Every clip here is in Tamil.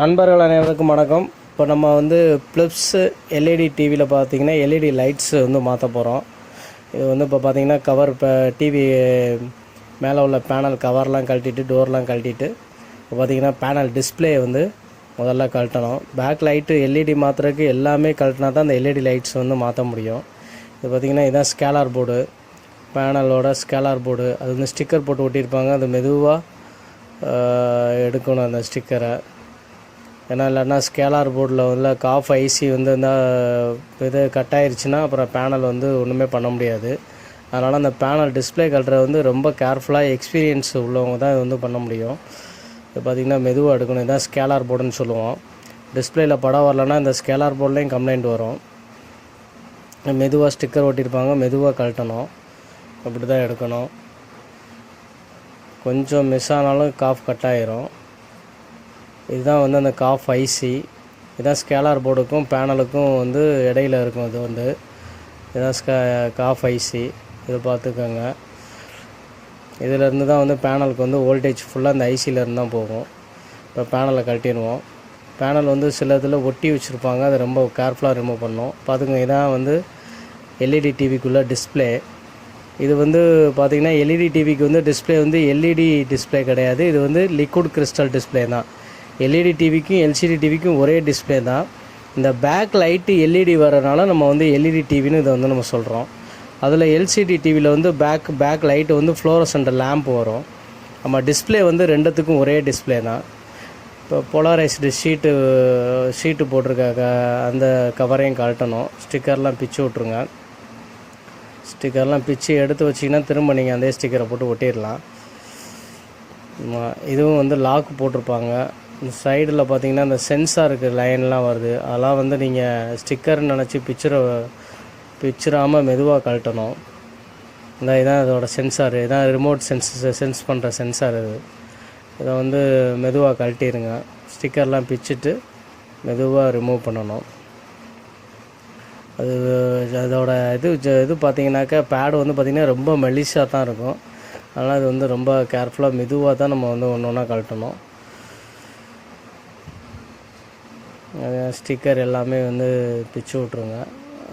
நண்பர்கள் அனைவருக்கும் வணக்கம். இப்போ நம்ம வந்து ப்ளிப்ஸு எல்இடி டிவியில் பார்த்தீங்கன்னா எல்இடி லைட்ஸ் வந்து மாற்ற போகிறோம் இது வந்து இப்போ பார்த்தீங்கன்னா கவர் இப்போ டிவி மேலே உள்ள பேனல் கவர்லாம் கழட்டிட்டு டோர்லாம் கழட்டிட்டு இப்போ பார்த்தீங்கன்னா பேனல் டிஸ்ப்ளே வந்து முதல்ல கழட்டணும். பேக் லைட்டு எல்இடி மாற்றுறதுக்கு எல்லாமே கழட்டினா தான் அந்த எல்இடி லைட்ஸ் வந்து மாற்ற முடியும். இது பார்த்தீங்கன்னா இதான் ஸ்கேலார் போர்டு பேனலோட ஸ்கேலார் போர்டு அது வந்து ஸ்டிக்கர் போட்டு ஒட்டியிருப்பாங்க. அது மெதுவாக எடுக்கணும் அந்த ஸ்டிக்கரை ஏன்னா இல்லைன்னா ஸ்கேலார் போர்டில் வந்து காஃப் ஐசி வந்து இந்த இது கட் ஆயிடுச்சுன்னா அப்புறம் பேனல் வந்து ஒன்றுமே பண்ண முடியாது. அதனால் அந்த பேனல் டிஸ்ப்ளே கட்டுறது வந்து ரொம்ப கேர்ஃபுல்லாக எக்ஸ்பீரியன்ஸ் உள்ளவங்க தான் இது வந்து பண்ண முடியும். இப்போ பார்த்திங்கன்னா மெதுவாக எடுக்கணும். இதான் ஸ்கேலார் போர்டுன்னு சொல்லுவோம். டிஸ்பிளேயில் படம் வரலன்னா இந்த ஸ்கேலார் போர்ட்லேயும் கம்ப்ளைண்ட் வரும். மெதுவாக ஸ்டிக்கர் ஒட்டியிருப்பாங்க. மெதுவாக கழட்டணும். அப்படி தான் எடுக்கணும். கொஞ்சம் மிஸ் ஆனாலும் காஃப் கட் ஆயிரும். இதுதான் வந்து அந்த காஃப் ஐசி இதுதான் ஸ்கேலார் போர்டுக்கும் பேனலுக்கும் வந்து இடையில இருக்கும் இது வந்து. இதுதான் ஸ்கே காஃப் ஐசி இது பார்த்துக்கோங்க. இதிலேருந்து தான் வந்து பேனலுக்கு வந்து வோல்டேஜ் ஃபுல்லாக அந்த ஐசியிலேருந்து தான் போகும். இப்போ பேனலை கழட்டிடுவோம். பேனல் வந்து சில இதில் ஒட்டி வச்சுருப்பாங்க. அதை ரொம்ப கேர்ஃபுல்லாக ரிமூவ் பண்ணோம் பார்த்துக்கோங்க இதான் வந்து எல்இடி டிவிக்குள்ளே டிஸ்ப்ளே இது வந்து பார்த்திங்கன்னா எல்இடி டிவிக்கு வந்து டிஸ்ப்ளே வந்து எல்இடி டிஸ்ப்ளே கிடையாது. இது வந்து லிக்விட் கிறிஸ்டல் டிஸ்ப்ளே தான். எல்இடி டிவிக்கும் எல்சிடி டிவிக்கும் ஒரே டிஸ்ப்ளே தான். இந்த பேக் லைட்டு எல்இடி வரனால நம்ம வந்து எல்இடி டிவின்னு இதை வந்து நம்ம சொல்கிறோம் அதில் எல்சிடி டிவியில் வந்து பேக் பேக் லைட்டு வந்து ஃப்ளோரசன்ட் லேம்ப் வரும். நம்ம டிஸ்ப்ளே வந்து ரெண்டுத்துக்கும் ஒரே டிஸ்ப்ளே தான். இப்போ போலரைஸ்டு ஷீட்டு ஷீட்டு போட்டிருக்க அந்த கவரையும் கழட்டணும். ஸ்டிக்கர்லாம் பிச்சு விட்ருங்க ஸ்டிக்கர்லாம் பிச்சு எடுத்து வச்சிங்கன்னா திரும்ப நீங்கள் அதே ஸ்டிக்கரை போட்டு ஒட்டிடலாம். இதுவும் வந்து லாக் போட்டிருப்பாங்க. இந்த சைடில் பார்த்தீங்கன்னா அந்த சென்சாருக்கு லைன்லாம் வருது. அதெல்லாம் வந்து நீங்கள் ஸ்டிக்கர்னு நினச்சி பிக்சரை பிக்சராமல் மெதுவாக கழட்டணும். இந்த இதான் இதோட சென்சார் இதான் ரிமோட் சென்ஸ் சென்ஸ் பண்ணுற சென்சார் இது. இதை வந்து மெதுவாக கழட்டிடுங்க ஸ்டிக்கர்லாம் பிச்சுட்டு மெதுவாக ரிமூவ் பண்ணணும். அது அதோட இது ஜ- இது பார்த்தீங்கன்னாக்கா பேடு வந்து பார்த்திங்கன்னா ரொம்ப மெலிசாக தான் இருக்கும். அதனால் இது வந்து ரொம்ப கேர்ஃபுல்லாக மெதுவாக தான் நம்ம வந்து ஒன்று ஒன்றா கழட்டணும். ஸ்டிக்கர் எல்லாமே வந்து பிச்சு விட்ருங்க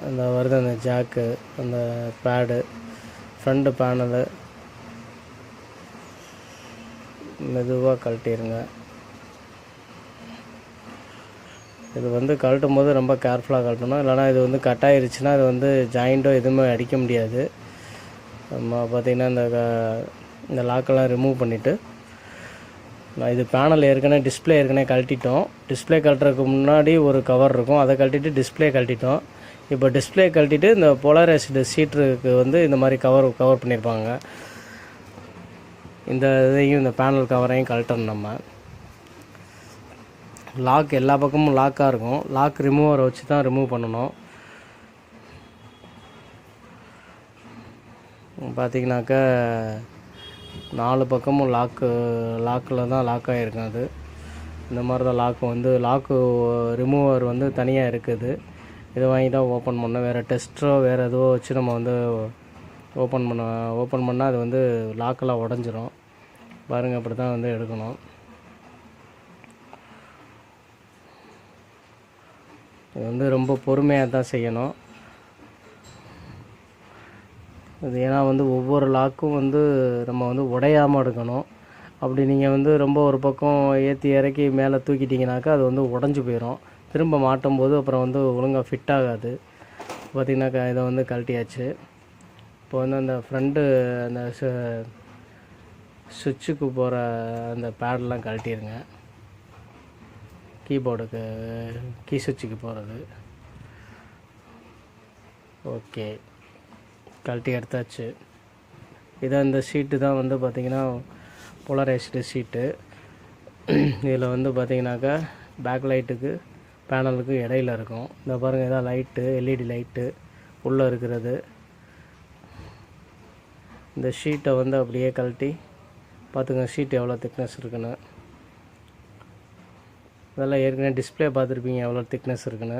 அந்த வருது அந்த ஜாக்கு அந்த பேடு ஃப்ரண்ட்டு பேனலு மெதுவாக கழட்டிடுங்க இது வந்து கழட்டும் போது ரொம்ப கேர்ஃபுல்லாக கழட்டணும். இல்லைனா இது வந்து கட் ஆயிருச்சுன்னா இது வந்து ஜாயிண்ட்டோ எதுவுமே அடிக்க முடியாது. நம்ம பார்த்திங்கன்னா இந்த க- இந்த லாக்கெல்லாம் ரிமூவ் பண்ணிவிட்டு நான் இது பேனல் ஏற்கனவே டிஸ்ப்ளே ஏற்கனவே கழட்டிட்டோம். டிஸ்ப்ளே கழட்டுறதுக்கு முன்னாடி ஒரு கவர் இருக்கும். அதை கழட்டிட்டு டிஸ்ப்ளே கழட்டிட்டோம். இப்போ டிஸ்பிளே கழட்டிட்டு இந்த போலரைஸ்டு சீட்டுக்கு வந்து இந்த மாதிரி கவர் கவர் பண்ணியிருப்பாங்க இந்த இதையும் இந்த பேனல் கவரையும் கழட்டணும் நம்ம. லாக் எல்லா பக்கமும் லாக்காக இருக்கும். லாக் ரிமூவரை வச்சு தான் ரிமூவ் பண்ணணும். பார்த்தீங்கன்னாக்கா நாலு பக்கமும் லாக்கு லாக்கில் தான் லாக் ஆகிருக்கும் அது. இந்த மாதிரி தான் லாக்கு வந்து லாக்கு ரிமூவர் வந்து தனியாக இருக்குது. இதை வாங்கி தான் ஓப்பன் பண்ணோம். வேறு டெஸ்ட்டோ வேறு எதுவோ வச்சு நம்ம வந்து ஓப்பன் பண்ண ஓப்பன் பண்ணால் அது வந்து லாக்கெல்லாம் உடஞ்சிரும். பாருங்கள் அப்படி தான் வந்து எடுக்கணும். இது வந்து ரொம்ப பொறுமையாக தான் செய்யணும். இது ஏன்னா வந்து ஒவ்வொரு லாக்கும் வந்து நம்ம வந்து உடையாமல் எடுக்கணும். அப்படி நீங்கள் வந்து ரொம்ப ஒரு பக்கம் ஏற்றி இறக்கி மேலே தூக்கிட்டிங்கனாக்கா அது வந்து உடஞ்சி போயிடும் திரும்ப மாட்டும் போது அப்புறம் வந்து ஒழுங்காக ஃபிட் ஆகாது. பார்த்திங்கனாக்கா இதை வந்து கழட்டியாச்சு. இப்போ வந்து அந்த ஃப்ரண்ட்டு அந்த சுவிட்சுக்கு போகிற அந்த பேடெலாம் கழட்டிடுங்க கீபோர்டுக்கு கீ சுவிட்சுக்கு போகிறது ஓகே. கழட்டி எடுத்தாச்சு. இதான் இந்த ஷீட்டு தான் வந்து பார்த்திங்கன்னா போலரைஸ்டு ஷீட்டு இதில் வந்து பார்த்திங்கனாக்கா பேக் லைட்டுக்கு பேனலுக்கு இடையில இருக்கும். இந்த பாருங்கள் இதான் லைட்டு எல்இடி லைட்டு உள்ளே இருக்கிறது. இந்த ஷீட்டை வந்து அப்படியே கழட்டி பார்த்துங்க ஷீட் எவ்வளோ திக்னஸ் இருக்குன்னு. இதெல்லாம் ஏற்கனவே டிஸ்ப்ளே பார்த்துருப்பீங்க எவ்வளோ திக்னஸ் இருக்குன்னு.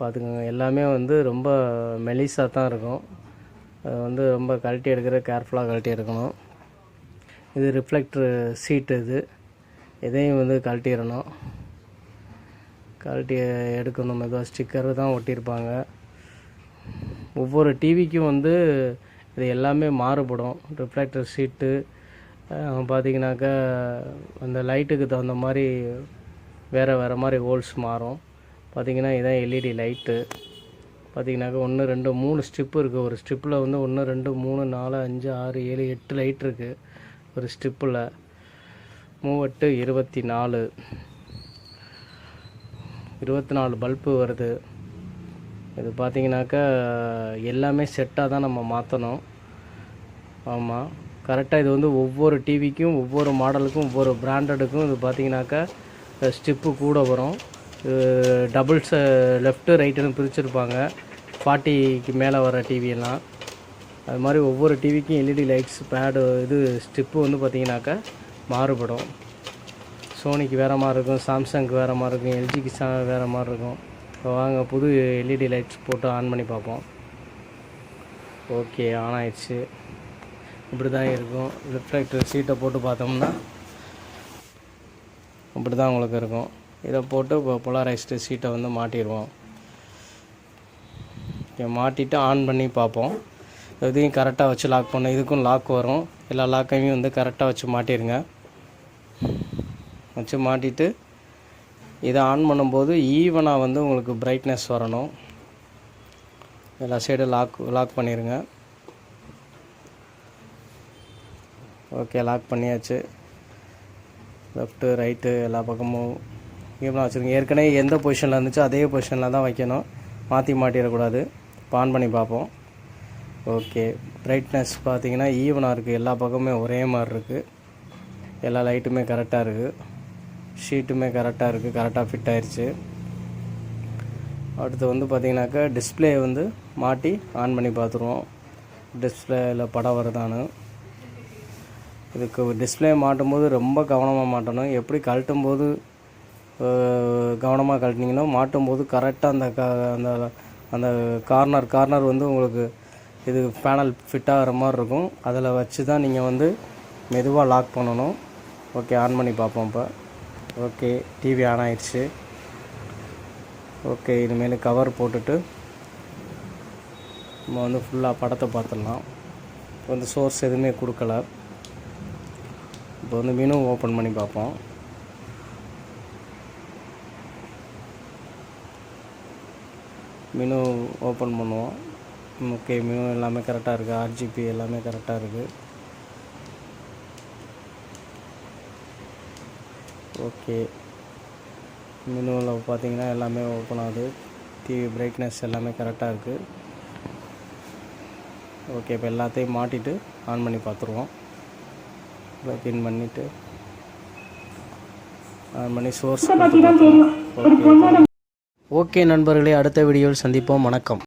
பார்த்துக்கோங்க. எல்லாமே வந்து ரொம்ப மெலிசாக தான் இருக்கும். அது வந்து ரொம்ப கழட்டி எடுக்கிற கேர்ஃபுல்லாக கழட்டி எடுக்கணும். இது ரிஃப்ளெக்டர் சீட்டு இது. இதையும் வந்து கழட்டிடணும் கழட்டி எடுக்கணும். மெதுவாக ஸ்டிக்கர் தான் ஒட்டியிருப்பாங்க. ஒவ்வொரு டிவிக்கும் வந்து இது எல்லாமே மாறுபடும். ரிஃப்ளெக்டர் சீட்டு பார்த்தீங்கன்னாக்கா அந்த லைட்டுக்கு தகுந்த மாதிரி வேறு வேறு மாதிரி ஹோல்ஸ் மாறும். பார்த்திங்கன்னா இதான் எல்இடி லைட்டு பார்த்திங்கனாக்கா ஒன்று ரெண்டு மூணு ஸ்ட்ரிப்பு இருக்குது ஒரு ஸ்ட்ரிப்பில் வந்து ஒன்று ரெண்டு மூணு நாலு அஞ்சு ஆறு ஏழு எட்டு லைட் இருக்குது ஒரு ஸ்ட்ரிப்பில் மூவெட்டு இருபத்தி நாலு. இருபத்தி நாலு பல்பு வருது. இது பார்த்தீங்கன்னாக்கா எல்லாமே செட்டாக தான் நம்ம மாற்றணும் ஆமாம் கரெக்டாக இது வந்து ஒவ்வொரு டிவிக்கும் ஒவ்வொரு மாடலுக்கும் ஒவ்வொரு பிராண்டடுக்கும் இது பார்த்திங்கனாக்கா ஸ்டிப்பு கூட வரும். டபுள்ஸை லெஃப்ட்டு ரைட்டுன்னு பிரிச்சுருப்பாங்க. ஃபார்ட்டிக்கு மேலே வர டிவியெல்லாம் அது மாதிரி ஒவ்வொரு டிவிக்கும் எல்இடி லைட்ஸ் பேடு இது ஸ்டிப்பு வந்து பார்த்தீங்கன்னாக்கா மாறுபடும். சோனிக்கு வேறு மாதிரி இருக்கும் சாம்சங்க்கு வேறு மாதிரி இருக்கும் எல்ஜிக்கு சா வேறு மாதிரி இருக்கும். இப்போ வாங்க புது எல்இடி லைட்ஸ் போட்டு ஆன் பண்ணி பார்ப்போம். ஓகே ஆன் ஆயிடுச்சு. இப்படி தான் இருக்கும் ரிஃப்ளெக்டர் சீட்டை போட்டு பார்த்தோம்னா இப்படி தான் உங்களுக்கு இருக்கும். இதை போட்டு இப்போ பொலாரைஸ்டு சீட்டை வந்து மாட்டிடுவோம். மாட்டிட்டு ஆன் பண்ணி பார்ப்போம். இதையும் கரெக்டாக வச்சு லாக் பண்ண. இதுக்கும் லாக் வரும். எல்லா லாக்கையும் வந்து கரெக்டாக வச்சு மாட்டிடுங்க. வச்சு மாட்டிட்டு இதை ஆன் பண்ணும்போது ஈவனாக வந்து உங்களுக்கு பிரைட்னஸ் வரணும். எல்லா சைடும் லாக் லாக் பண்ணிடுங்க ஓகே லாக் பண்ணியாச்சு. லெஃப்ட்டு ரைட்டு எல்லா பக்கமும் ஈவனாக வச்சுருங்க ஏற்கனவே எந்த பொசிஷனில் இருந்துச்சோ அதே பொசிஷனில் தான் வைக்கணும். மாற்றி மாட்டிடக்கூடாது. இப்போ ஆன் பண்ணி பார்ப்போம். ஓகே பிரைட்னஸ் பார்த்தீங்கன்னா ஈவனாக இருக்குது எல்லா பக்கமுமே ஒரே மாதிரி இருக்குது எல்லா லைட்டுமே கரெக்டாக இருக்குது ஷீட்டுமே கரெக்டாக இருக்குது கரெக்டாக ஃபிட் ஆயிடுச்சு அடுத்து வந்து பார்த்திங்கனாக்கா டிஸ்பிளே வந்து மாட்டி ஆன் பண்ணி பார்த்துருவோம். டிஸ்பிளேயில் படம் வருதான்னு. இதுக்கு டிஸ்பிளே மாட்டும் போது ரொம்ப கவனமாக மாட்டணும். எப்படி கழட்டும் போது கவனமாக கழட்டினீங்கன்னா மாட்டும் போது கரெக்டாக அந்த க அந்த அந்த கார்னர் கார்னர் வந்து உங்களுக்கு இது பேனல் ஃபிட் ஆகிற மாதிரி இருக்கும். அதில் வச்சு தான் நீங்கள் வந்து மெதுவாக லாக் பண்ணணும். ஓகே ஆன் பண்ணி பார்ப்போம் இப்போ. ஓகே டிவி ஆன் ஆயிடுச்சு. ஓகே இனிமேல் கவர் போட்டுட்டு நம்ம வந்து ஃபுல்லாக படத்தை பார்த்துடலாம். இப்போ வந்து சோர்ஸ் எதுவுமே கொடுக்கல. இப்போ வந்து மீனும் ஓப்பன் பண்ணி பார்ப்போம். மெனு ஓப்பன் பண்ணுவோம். ஓகே மெனு எல்லாமே கரெக்டாக இருக்குது ஆர்ஜிபி எல்லாமே கரெக்டாக இருக்குது ஓகே மெனுவில் பார்த்தீங்கன்னா எல்லாமே ஓப்பன் ஆகுது. டிவி பிரைட்னஸ் எல்லாமே கரெக்டாக இருக்குது ஓகே இப்போ எல்லாத்தையும் மாட்டிட்டு ஆன் பண்ணி பார்த்துருவோம். ப்ளக்இன் பண்ணிவிட்டு ஆன் பண்ணி சோர்ஸ் ஓகே ஓகே நண்பர்களே அடுத்த வீடியோவில் சந்திப்போம். வணக்கம்.